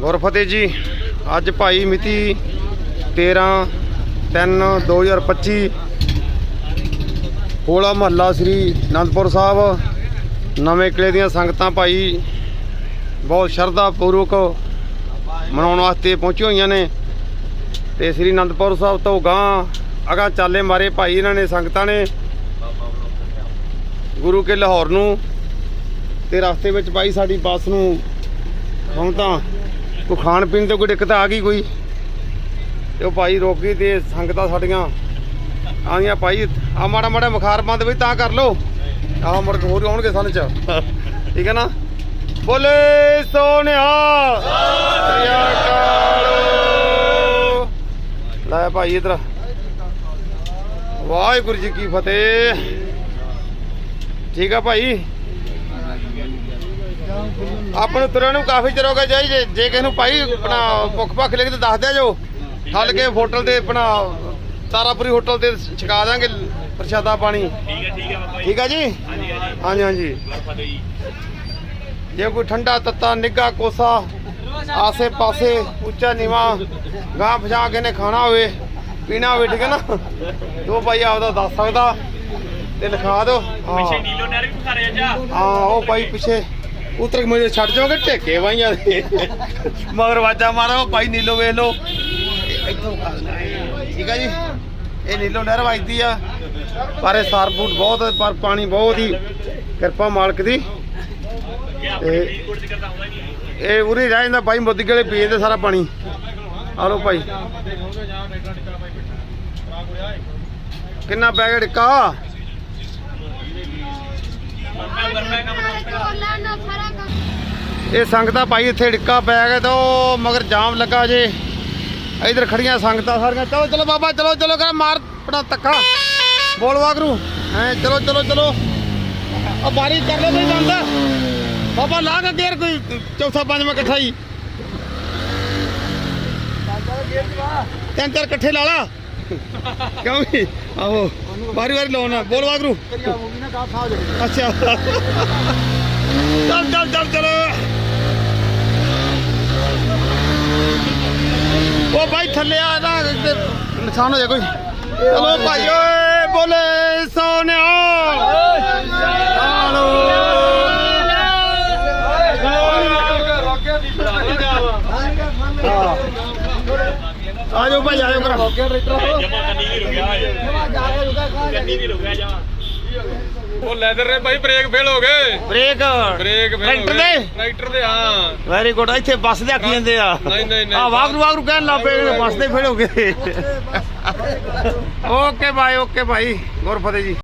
ਗੁਰਫਤਿਹ ਜੀ। ਅੱਜ ਭਾਈ ਮਿਤੀ 13 3 2025 ਹੋਲਾ ਮਹੱਲਾ ਸ੍ਰੀ ਅਨੰਦਪੁਰ ਸਾਹਿਬ। ਨਵੇਂ ਕਿਲੇ ਦੀਆਂ ਸੰਗਤਾਂ ਭਾਈ ਬਹੁਤ ਸ਼ਰਧਾ ਪੂਰਵਕ ਮਨਾਉਣ ਵਾਸਤੇ ਪਹੁੰਚੀਆਂ ਹੋਈਆਂ ਨੇ। ਤੇ ਸ੍ਰੀ ਅਨੰਦਪੁਰ ਸਾਹਿਬ ਤੋਂ ਗਾਂ ਅਗਾ ਚਾਲੇ ਮਾਰੇ ਭਾਈ ਇਹਨਾਂ ਨੇ, ਸੰਗਤਾਂ ਨੇ। ਗੁਰੂ ਕੇ ਲਾਹੌਰ ਨੂੰ ਤੇ ਰਸਤੇ ਵਿੱਚ ਭਾਈ ਸਾਡੀ ਬੱਸ ਨੂੰ ਹੁਣ ਤਾਂ ਕੋਈ ਖਾਣ ਪੀਣ ਤੇ ਕੋਈ ਦਿੱਕਤ ਆ ਗਈ ਕੋਈ? ਤੇ ਉਹ ਭਾਈ ਰੋਕੀ ਤੇ ਸੰਗਤਾਂ ਸਾਡੀਆਂ। ਆਈਆਂ ਭਾਈ ਆ ਮਾੜਾ ਮਾੜਾ ਬੁਖਾਰ ਬੰਦ ਵੀ ਤਾਂ ਕਰ ਲਓ। ਆਹ ਮੁੜ ਕੇ ਹੋਰ ਆਉਣਗੇ ਸਾਨੂੰ ਚ। ਠੀਕ ਹੈ ਨਾ? ਬੋਲੇ ਸੋਨਿਆ ਸ੍ਰੀ ਅਕਾਲ। ਲੈ ਭਾਈ ਇਧਰ। ਵਾਹਿਗੁਰੂ ਜੀ ਕੀ ਫਤਿਹ। ਠੀਕ ਆ ਭਾਈ? ਆਪਾਂ ਨੂੰ ਤੁਰਨ ਨੂੰ ਕਾਫੀ ਚਿਰ ਹੋ ਗਿਆ ਜਾਈ ਜੇ ਜੇ ਕਿਸੇ ਨੂੰ ਭਾਈ ਆਪਣਾ ਭੁੱਖ ਭੱਖ ਲੱਗੇ ਤਾਂ ਦੱਸ ਦਿਆ ਜੋ। ਠੱਲ ਕੇ ਹੋਟਲ ਤੇ ਆਪਣਾ ਤਾਰਾਪੁਰੀ ਹੋਟਲ ਤੇ ਛਕਾ ਦਾਂਗੇ ਪ੍ਰਸ਼ਾਦਾ ਪਾਣੀ। ਠੀਕ ਹੈ ਠੀਕ ਹੈ ਬਾਬਾ ਜੀ। ਠੀਕ ਆ ਜੀ? ਹਾਂਜੀ ਹਾਂਜੀ। ਜੀ ਕੋਈ ਠੰਡਾ ਤੱਤਾ ਨਿੱਗਾ ਕੋਸਾ ਆਸੇ ਪਾਸੇ ਉੱਚਾ ਨੀਵਾ ਗਾਂ ਫਜਾ ਕੇ ਨੇ ਖਾਣਾ ਹੋਵੇ ਪੀਣਾ ਹੋਵੇ ਠੀਕ ਹੈ ਨਾ? ਉਹ ਭਾਈ ਆਪਦਾ ਦੱਸ ਸਕਦਾ ਤੇ ਲਿਖਾ ਦਿਓ। ਪਿੱਛੇ ਨੀਲੋ ਨਹਿਰ ਵੀ ਖਾ ਜਾ। ਹਾਂ ਉਹ ਭਾਈ ਪਿੱਛੇ। ਉਤਰ ਕੇ ਮੇਰੇ ਛੱਡ ਜਾਓਗੇ ਢੇਕੇ ਵਾਈਆਂ ਦੇ। ਮਗਰ ਵਾਜਾ ਮਾਰੋ ਭਾਈ ਨੀਲੋ ਵੇਖ ਲੋ ਇੱਥੋਂ। ਠੀਕ ਆ ਜੀ? ਇਹ ਨੀਲੋ ਨਹਿਰ ਵੱਜਦੀ ਆ। ਪਰ ਇਹ ਸਾਰਪੂਟ ਬਹੁਤ ਹੈ, ਪਰ ਪਾਣੀ ਬਹੁਤ ਹੀ ਕਿਰਪਾ ਮਾਲਕ ਦੀ। ਇਹ ਉਰੇ ਰਹਿ ਜਾਂਦਾ ਭਾਈ ਮੋਦੀ ਗਲੇ ਪੀ ਜਾਂਦੇ ਸਾਰਾ ਪਾਣੀ। ਆ ਲੋ ਭਾਈ। ਕਿੰਨਾ ਪੈ ਗਿਆ ਟਿੱਕਾ ਵਰਮਾ ਕੰਮ ਇਹ ਸੰਗਤਾਂ ਭਾਈ ਇੱਥੇ ਡਿੱਕਾ ਪੈ ਗਿਆ ਤੇ ਉਹ ਮਗਰ ਜਾਮ ਲੱਗਾ ਜੇ। ਇਧਰ ਖੜੀਆਂ ਸੰਗਤਾਂ ਸਾਰੀਆਂ। ਚਲੋ ਚਲੋ ਬਾਬਾ ਚਲੋ ਚਲੋ ਕਰ ਮਾਰ ਪੜਾ ਤੱਕਾ ਬੋਲ ਵਾਗਰੂ। ਐ ਚਲੋ ਚਲੋ ਚਲੋ। ਆ ਬਾਰੀ ਕਰ ਲੋ ਬਈ ਬੰਦਾ ਬਾਬਾ ਲਾ ਕੇ ਗੇਰ ਕੋਈ ਚੌਥਾ ਪੰਜਵਾਂ ਇਕੱਠਾ ਹੀ ਤਿੰਨ ਚਾਰ ਇਕੱਠੇ ਲਾ ਲਾ। ਕਿਉਂ ਵੀ? ਆਹੋ ਵਾਰੀ ਵਾਰੀ ਲਾਉਣਾ। ਬੋਲ ਵਾਗਰੂ। ਅੱਛਾ ਚੱਲ ਚੱਲ ਚੱਲ ਚੱਲ ਉਹ ਭਾਈ ਥੱਲੇ ਨੁਕਸਾਨ ਹੋ ਜਾ ਕੋਈ। ਚਲੋ ਭਾਈ ਓਏ, ਬੋਲੇ ਸੋਨਿਆ ਆਜੋ ਭਾਈ ਆ ਜਾਓ ਕਰਾ। ਜਮਾ ਕੰਨੀ ਨਹੀਂ ਰੁਕਿਆ ਕੰਨੀ ਨਹੀਂ ਰੁਕਿਆ ਜਮਾ ਉਹ ਲੈਦਰ ਨੇ ਭਾਈ ਬ੍ਰੇਕ ਫੇਲ ਹੋ ਗਏ। ਬ੍ਰੇਕ ਬ੍ਰੇਕ ਫੇਲ ਹੋ ਟਰੈਕਟਰ ਗਏ। ਦੇ? ਟਰੈਕਟਰ ਦੇ ਹਾਂ। ਵੈਰੀ ਗੁੱਡ ਇੱਥੇ ਬੱਸ ਦੇ ਆਖੀ ਜਾਂਦੇ ਆ। ਨਹੀਂ, ਨਹੀਂ, ਨਹੀਂ। ਆ ਵਾਗਰੂ ਵਾਗਰੂ ਕਹਿਣ ਲੱਗ ਪਏ ਬੱਸ ਦੇ ਫੇੜ ਹੋ ਗਏ। ਓਕੇ ਭਾਈ ਓਕੇ ਭਾਈ। ਗੁਰਫਤਿਹ ਜੀ।